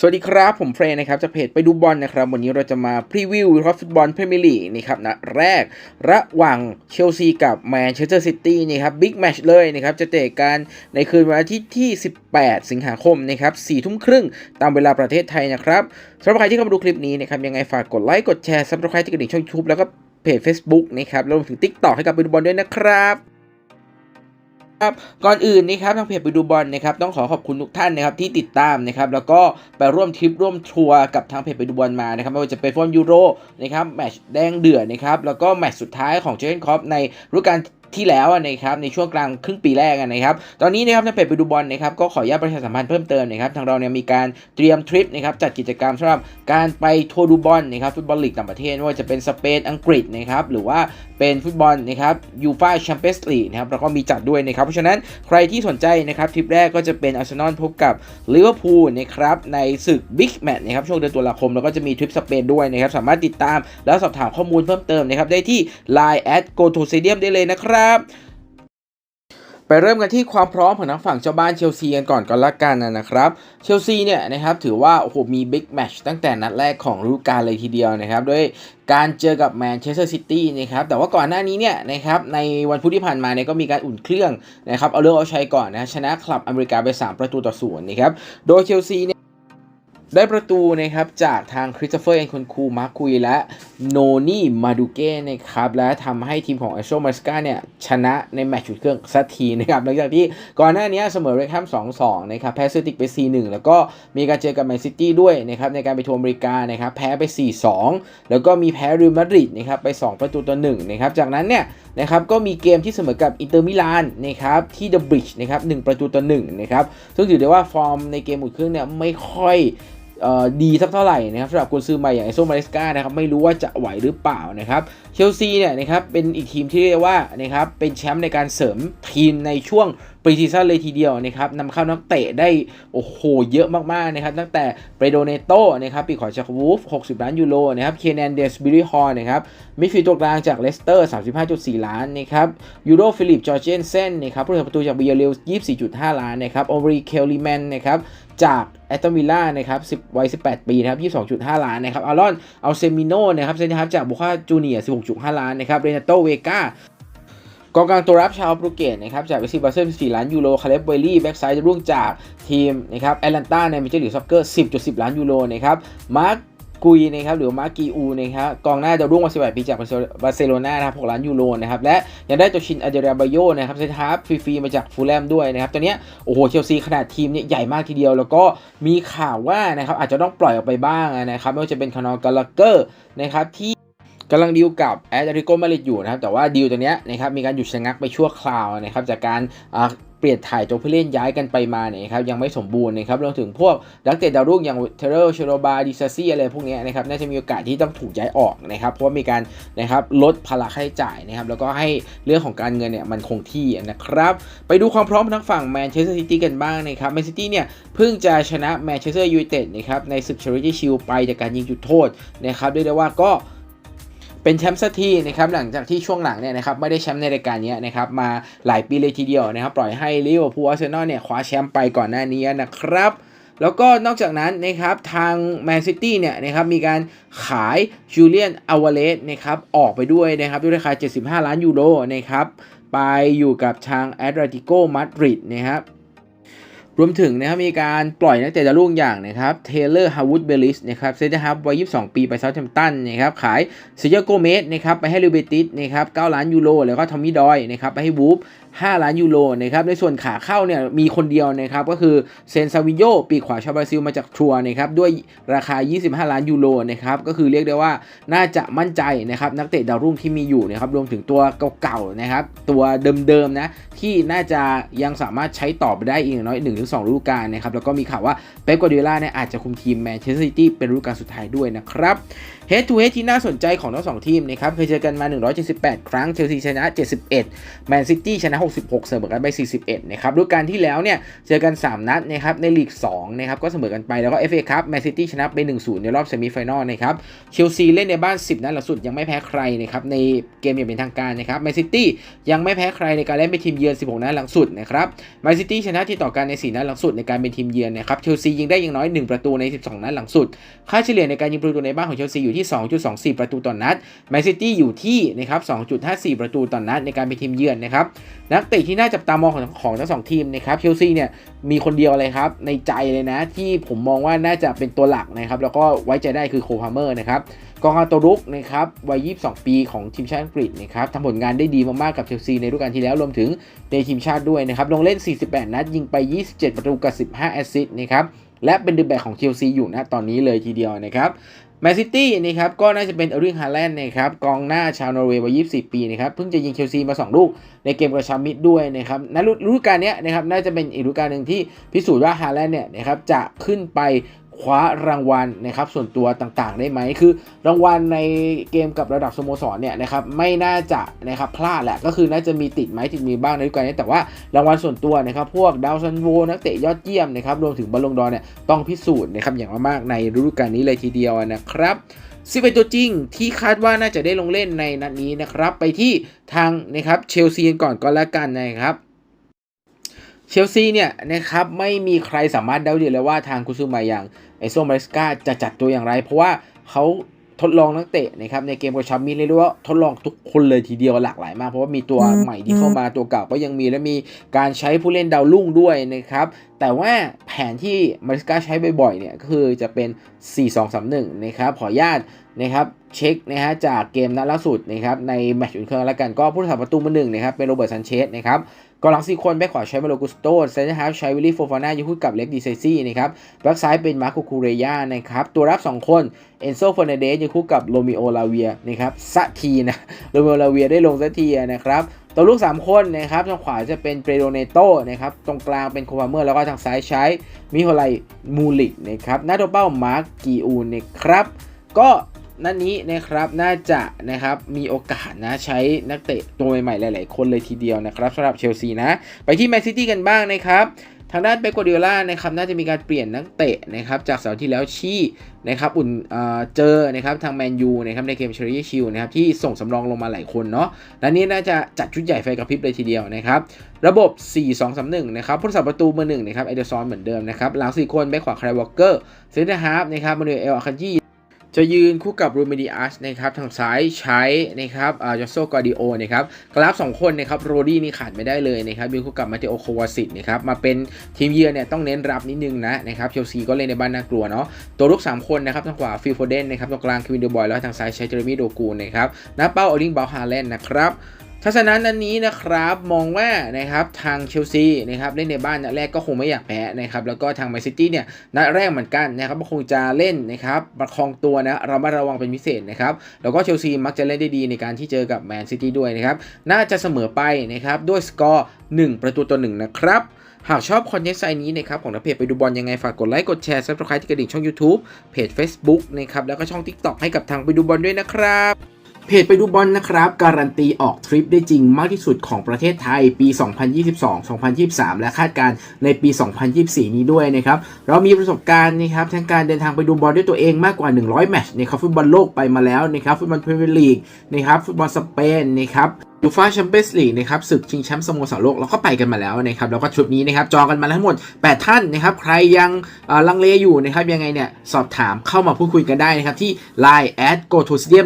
สวัสดีครับ ผมเฟรนนะครับจากเพจไปดูบอลนะครับ วันนี้เราจะมาพรีวิววิเคราะห์ฟุตบอลพรีเมียร์ลีกนะครับนัดแรกระหว่างเชลซีกับแมนเชสเตอร์ซิตี้นี่ครับบิ๊กแมชเลยนะครับ จะเตะกันในคืนวันอาทิตย์ที่ 18 สิงหาคมนะครับ4ทุ่มครึ่งตามเวลาประเทศไทยนะครับสำหรับใครที่เข้ามาดูคลิปนี้นะครับยังไงฝากกดไลค์กดแชร์ซับสไครต์ที่กระดิ่งช่องยูทูบแล้วก็เพจ Facebook นะครับรวมถึง TikTok ให้กับไปดูบอลด้วยนะครับ ครับก่อนอื่นนะครับทางเพจไปดูบอลนะครับต้องขอขอบคุณทุกท่านนะครับที่ติดตามนะครับแล้วก็ไปร่วมทริปร่วมทัวร์กับทางเพจไปดูบอลมานะครับไม่ว่าจะเป็นฟุตบอลยูโรนะครับแมตช์แดงเดือดนะครับแล้วก็แมตช์สุดท้ายของเจนคอปในฤดูกาล ที่แล้วนะครับในช่วงกลางครึ่งปีแรกนะครับ ตอนนี้นะครับทางเพจไปดูบอลนะครับก็ขออนุญาตประชาสัมพันธ์เพิ่มเติมนะครับทางเราเนี่ยมีการเตรียมทริปนะครับจัดกิจกรรมสำหรับการไปทัวร์ดูบอลนะครับฟุตบอลลีกต่างประเทศไม่ว่าจะเป็นสเปนอังกฤษนะครับหรือว่าเป็นฟุตบอลนะครับยูฟ่าแชมเปี้ยนส์ลีกนะครับแล้วก็มีจัดด้วยนะครับเพราะฉะนั้นใครที่สนใจนะครับทริปแรกก็จะเป็นอาร์เซนอลพบกับลิเวอร์พูลนะครับในศึกบิ๊กแมตช์นะครับช่วงเดือนตุลาคมแล้วก็จะมีทริปสเปนด้วยนะครับสามารถติดตามแล้วสอบถามข้อมูลเพิ่มเติมนะครับได้ที่ Line at go to stadium ได้เลยนะครับไปเริ่มกันที่ความพร้อมของทั้งฝั่งเจ้าบ้านเชลซีกันก่อนก็แล้วกันนะครับ เชลซีเนี่ยนะครับถือว่าโอ้โหมีบิ๊กแมชตั้งแต่นัดแรกของฤดูกาลเลยทีเดียวนะครับด้วยการเจอกับแมนเชสเตอร์ซิตี้นะครับแต่ว่าก่อนหน้านี้เนี่ยนะครับในวันพุธที่ผ่านมาเนี่ยก็มีการอุ่นเครื่องนะครับเอาเรื่องเอาชัยก่อนนะชนะคลับอเมริกาไป 3 ประตูต่อศูนย์นะครับโดยเชลซีเนี่ย ได้ประตูนะครับจากทางคริสโตเฟอร์เอนคอนคูมาร์คุยและโนนี่มาดูเก้นะครับและทำให้ทีมของเอโซมาสกาเนี่ยชนะในแมตช์ชุดเครื่องสักทีนะครับหลังจากที่ก่อนหน้านี้เสมอเรคแฮม2-2นะครับแพ้ซอร์ติกไป 4-1 แล้วก็มีการเจอกับแมนซิตี้ด้วยนะครับในการไปทัวร์อเมริกานะครับแพ้ไป 4-2 แล้วก็มีแพ้เรอัลมาดริดนะครับไป 2 ประตูต่อ1นะครับจากนั้นเนี่ยนะครับก็มีเกมที่เสมอกับอินเตอร์มิลานนะครับที่เดอะบริดจ์นะครับ1ประตูต่อ1นะครับซึ่งถือได้ว่าฟอร์มในเกมอุ่นเครื่องเนี่ยไม่ค่อย ดีสักเท่าไหร่นะครับสำหรับกุนซือใหม่อย่างไอโซมาเลสกานะครับไม่รู้ว่าจะไหวหรือเปล่านะครับเชลซีเนี่ยนะครับเป็นอีกทีมที่เรียกว่านะครับเป็นแชมป์ในการเสริมทีมในช่วงปรีซีซั่นเลยทีเดียวนะครับนำเข้านักเตะได้โอ้โหเยอะมากๆนะครับตั้งแต่เปโดเนโตนะครับปีขอจากวูฟ 60 ล้านยูโรนะครับเคนแนนเดสบิริฮอร์นะครับมิดฟิลด์ตัวกลางจากเลสเตอร์ 35.4 ล้านนะครับยูโรฟิลิปจอร์เจนเซนนะครับผู้รักษาประตูจากเบียเรล24.5 ล้านนะครับโอเวอรีเคลลิแมนนะครับ จากแอตตันวิลล่านะครับ10วัย18 ปีนะครับ22.5 ล้านนะครับอารอนเอาเซมิโนนะครับเซนนะครับจากบุคาจูเนีย16.5 ล้านนะครับเรนาโตเวกากองกลางตัวรับชาวโปรตุเกสนะครับจากเวสต์บาเซล4ล้านยูโรคาเลบเบอรี่แบ็กไซด์ร่วงจากทีมนะครับแอตแลนตาในมิเจอร์ลีกซ็อกเกอร์10.10 ล้านยูโรนะครับมาร์ค กุยนะครับหรือมาร์กีอูนะครับกองหน้าดาวรุ่งวัย18ปีจากบาร์เซโลนานะครับ6ล้านยูโรนะครับและยังได้ตัวชินอาเดรียบาโยนะครับเซนทาร์ฟรีๆมาจากฟูลแลมด้วยนะครับตอนนี้โอ้โหเชลซีขนาดทีมเนี่ยใหญ่มากทีเดียว แล้วก็มีข่าวว่านะครับอาจจะต้องปล่อยออกไปบ้างนะครับไม่ว่าจะเป็นคานอลกาลเกอร์นะครับที่ กำลังดีลกับแอตเลติโกมาดริดอยู่นะครับ แต่ว่าดีลตัวเนี้ยนะครับมีการหยุดชะงักไปชั่วคราวนะครับจากการเปลี่ยนถ่ายตัวผู้เล่นย้ายกันไปมาเนี่ยครับยังไม่สมบูรณ์นะครับรวมถึงพวกดักเตดดาวรุ่งอย่างเทเรลเชโรบาดิซาซี่อะไรพวกนี้นะครับน่าจะมีโอกาสที่ต้องถูกย้ายออกนะครับเพราะมีการนะครับลดภาระค่าใช้จ่ายนะครับแล้วก็ให้เรื่องของการเงินเนี่ยมันคงที่นะครับไปดูความพร้อมทั้งฝั่งแมนเชสเตอร์ซิตี้กันบ้างนะครับแมนซิตี้เนี่ยเพิ่งจะชนะแมนเชสเตอร์ยูไนเต็ดนะครับในศึกชอริตี้ชิลไปจากการยิงจุดโทษนะครับเรียกได้ว่าก็ เป็นแชมป์สักทีนะครับหลังจากที่ช่วงหลังเนี่ยนะครับไม่ได้แชมป์ในรายการนี้นะครับมาหลายปีเลยทีเดียวนะครับปล่อยให้ลิเวอร์พูลอาร์เซนอลเนี่ยคว้าแชมป์ไปก่อนหน้านี้นะครับแล้วก็นอกจากนั้นนะครับทางแมนซิตี้เนี่ยนะครับมีการขายจูเลียนอาวาเลสนะครับออกไปด้วยนะครับด้วยราคา 75 ล้านยูโรนะครับไปอยู่กับทางแอตเลติโกมาดริดนะครับ รวมถึงนะครับมีการปล่อยนักเตะดาวรุ่งอย่างนะครับเทเลอร์ฮาวูดเบลิสนะครับเซนเตอร์ฮับวัย 22 ปีไปเซาท์แฮมป์ตันนะครับขายเซเจโกเมสนะครับไปให้ลิเบติสนะครับ9ล้านยูโรแล้วก็ทอมมี่ดอยนะครับไปให้วูฟ5 ล้านยูโรนะครับในส่วนขาเข้าเนี่ยมีคนเดียวนะครับก็คือเซนซาวิโยปีขวาชาวบราซิลมาจากทัวร์นะครับด้วยราคา 25 ล้านยูโรนะครับก็คือเรียกได้ว่าน่าจะมั่นใจนะครับนักเตะดาวรุ่งที่มีอยู่นะครับรวมถึงตัวเก่าๆนะครับตัวเดิมๆนะที่น่าจะยังสามารถใช้ต่อไปได้อีกน้อย1-2ฤดูกาลนะครับแล้วก็มีข่าวว่าเป๊ปกัวดิโอลาเนี่ยอาจจะคุมทีมแมนเชสเตอร์ซิตี้เป็นฤดูกาลสุดท้ายด้วยนะครับเฮดทูเฮดที่น่าสนใจของทั้งสองทีมนะครับเคยเจอกันมา 178 ครั้งเชลซีชนะ 71แมนซิตี้ชนะ 66 เสมอกันไป 41 นะครับฤดูกาลที่แล้วเนี่ยเจอกัน 3 นัดนะครับในลีก2นะครับก็เสมอกันไปแล้วก็ FA ครับแมนซิตี้ชนะไป 1-0 ในรอบเซมิไฟแนลนะครับเชลซีเล่นในบ้าน 10 นัดหลังสุดยังไม่แพ้ใครนะครับในเกมอย่างเป็นทางการนะครับแมนซิตี้ยังไม่แพ้ใครในการเล่นเป็นทีมเยือน 16 นัดหลังสุดนะครับแมนซิตี้ชนะที่ต่อกันใน 4นัดหลังสุดในการเป็นทีมเยือนนะครับเชลซียิงได้อย่างน้อย 1 ประตูใน 12 นัดหลังสุด ค่าเฉลี่ยในการยิงประตูในบ้านของเชลซีอยู่ที่ 2.24 ประตูต่อนนัดแมนซิตี้อยู่ที่นะครับ 2.54 ประตูต่อนนัดในการเป็นทีมเยือนนะครับนักเตะที่น่าจับตามองของของทั้งสองทีมนะครับเชลซีเนี่ยมีคนเดียวเลยครับในใจเลยนะ ที่ผมมองว่าน่าจะเป็นตัวหลักนะครับแล้วก็ไว้ใจได้คือโคพาเมอร์นะครับกองกลางตัวรุกนะครับวัย 22 ปีของทีมชาติอังกฤษนะครับทำผลงานได้ดีมากๆกับเชลซีในฤดูกาลที่แล้วรวมถึงในทีมชาติด้วยนะครับลงเล่น 48 นัดยิงไป 27 7 ประตูกับ 15 แอสซิสต์นะครับและเป็นดึงแบกของเชลซีอยู่นะตอนนี้เลยทีเดียวนะครับแมนซิตี้นะครับก็น่าจะเป็นเออริงฮาแลนด์นะครับกองหน้าชาวนอร์เวย์วัย 24 ปีนะครับเพิ่งจะยิงเชลซีมา 2 ลูกในเกมกับชามิดด้วยนะครับในฤดูกาลนี้นะครับน่าจะเป็นอีกฤดูกาลหนึ่งที่พิสูจน์ว่าฮาแลนด์เนี่ยนะครับจะขึ้นไป คว้ารางวัลนะครับส่วนตัวต่างๆ ได้ไหมคือ รางวัลในเกมกับระดับสโมสรเนี่ยนะครับไม่น่าจะนะครับพลาดแหละก็คือน่าจะมีติดไหมติดมีบ้างในฤดูกาลนี้แต่ว่ารางวัลส่วนตัวนะครับพวกดาวซันโวนักเตะยอดเยี่ยมนะครับรวมถึงบอลลงดอร์เนี่ยต้องพิสูจน์นะครับอย่างมากๆในฤดูกาลนี้เลยทีเดียวนะครับซิเป็นตัวจริงที่คาดว่าน่าจะได้ลงเล่นในนัดนี้นะครับ ไปที่ทางนะครับเชลซีก่อนก็แล้วกันนะครับเชลซีเนี่ยนะครับไม่มีใครสามารถเดาได้เลยว่าทางคุซุมาอย่าง ไอโซมาริสกาจะจัดตัวอย่างไร เพราะว่าเขาทดลองนักเตะนะครับในเกมกับชามิเรียกว่าทดลองทุกคนเลยทีเดียวหลากหลายมาก เพราะว่ามีตัวใหม่ที่เข้ามาตัวเก่าก็ยังมีและมีการใช้ผู้เล่นดาวรุ่งด้วยนะครับแต่ว่าแผนที่มาริสกาใช้บ่อยๆเนี่ยก็คือจะเป็น 4-2-3-1 นะครับ ขออนุญาตนะครับเช็คนะฮะจากเกมนัดล่าสุดนะครับในแมตช์อุ่นเครื่องแล้วกันก็ผู้รักษาประตูมือหนึ่งนะครับเป็นโรเบิร์ตซันเชสนะครับกองหลังสี่คนแบ็คขวาใช้มาโลกุสโตเซนเตอร์ฮาฟใช้วิลลี่โฟฟาน่ายูคู่กับเล็กดีเซซี่นะครับแบ็คซ้ายเป็นมาร์โคคูเรยานะครับตัวรับ 2 คนเอนโซเฟอร์นันเดสยูคู่กับโรมิโอลาเวียนะครับสักทีนะโรมิโอลาเวียได้ลงสักทีนะครับ ตัวลูก 3 คนนะครับทางขวาจะเป็นเปโดเนโตนะครับตรงกลางเป็นโคพาเมอร์แล้วก็ทางซ้ายใช้มิโฮไลมูลิกนะครับหน้าตัวเป้ามาร์กกีอูนนะครับ ก็นัดนี้นะครับน่าจะนะครับมีโอกาสนะใช้นักเตะตัวใหม่ๆหลาย ๆ คนเลยทีเดียวนะครับสำหรับเชลซีนะ ไปที่แมนซิตี้กันบ้างนะครับ ทางด้านเบโกเดล่านะครับน่าจะมีการเปลี่ยนนักเตะนะครับจากเสาร์ที่แล้วชี่นะครับอุ่นเออเจอนะครับทางแมนยูนะครับในเกมเชอรี่ชิลนะครับที่ส่งสำรองลงมาหลายคนเนาะและนี้น่าจะจัดชุดใหญ่ไฟกระพริบเลยทีเดียวนะครับระบบ 4-2-3-1 นะครับผู้รักษาประตูมือหนึ่งนะครับไอเดอร์ซอนเหมือนเดิมนะครับหลัง4คนแบ็คขวาคาร์วอลเกอร์เซนเตอร์ฮาร์ฟนะครับมานูเอลอาคันจี จะยืนคู่กับรูมิดิอัสนะครับทางซ้ายใช้นะครับอ่าจอโซกอดิโอนะครับกราฟ2คนนะครับโรดี้นี่ขาดไม่ได้เลยนะครับยืนคู่กับมาเตโอโควาสิตนะครับมาเป็นทีมเยือนเนี่ยต้องเน้นรับนิดนึงนะนะครับเชลซีก็เล่นในบ้านน่ากลัวเนาะตัวรุก 3 คนนะครับทางขวาฟิลโฟเดนนะครับตรงกลางคิวินเดอร์บอยแล้วทางซ้ายใช้เจอร์มี่โดกูนนะครับหน้าเป้าออลิงบาลฮาแลนด์นะครับ ทัศนะนันนี้นะครับมองว่านะครับทางเชลซีนะครับเล่นในบ้านนัดแรกก็คงไม่อยากแพ้นะครับแล้วก็ทางแมนซิตี้เนี่ยนัดแรกเหมือนกันนะครับก็คงจะเล่นนะครับประคองตัวนะเรามาระวังเป็นพิเศษนะครับแล้วก็เชลซีมักจะเล่นได้ดีในการที่เจอกับแมนซิตี้ด้วยนะครับน่าจะเสมอไปนะครับด้วยสกอร์ 1 ประตูต่อ1นะครับหากชอบคอนเทนต์ไซนี้นะครับของนักเพจไปดูบอลยังไง ฝากกดไลค์กดแชร์ซับสไครต์ที่กระดิ่งช่อง YouTube เพจ Facebook นะครับแล้วก็ช่อง TikTok ให้กับทางไปดูบอลด้วยนะครับ เพจไปดูบอลนะครับ การันตีออกทริปได้จริงมากที่สุดของประเทศไทยปี 2022 2023 และคาดการณ์ในปี 2024 นี้ด้วยนะครับ เรามีประสบการณ์นะครับทั้งการเดินทางไปดูบอลด้วยตัวเองมากกว่า 100 แมตช์นะครับฟุตบอลโลกไปมาแล้วนะครับฟุตบอลพรีเมียร์ลีกนะครับฟุตบอลสเปนนะครับยูฟ่าแชมเปี้ยนส์ลีกนะครับศึกชิงแชมป์สโมสรโลกเราก็ไปกันมาแล้วนะครับแล้วก็ชุดนี้นะครับจองกันมาแล้วทั้งหมด 8 ท่านนะครับใครยังอ่อลังเลอยู่นะครับยังไงเนี่ยสอบถามเข้ามาพูดคุยกันได้นะครับที่ Line at go to stadium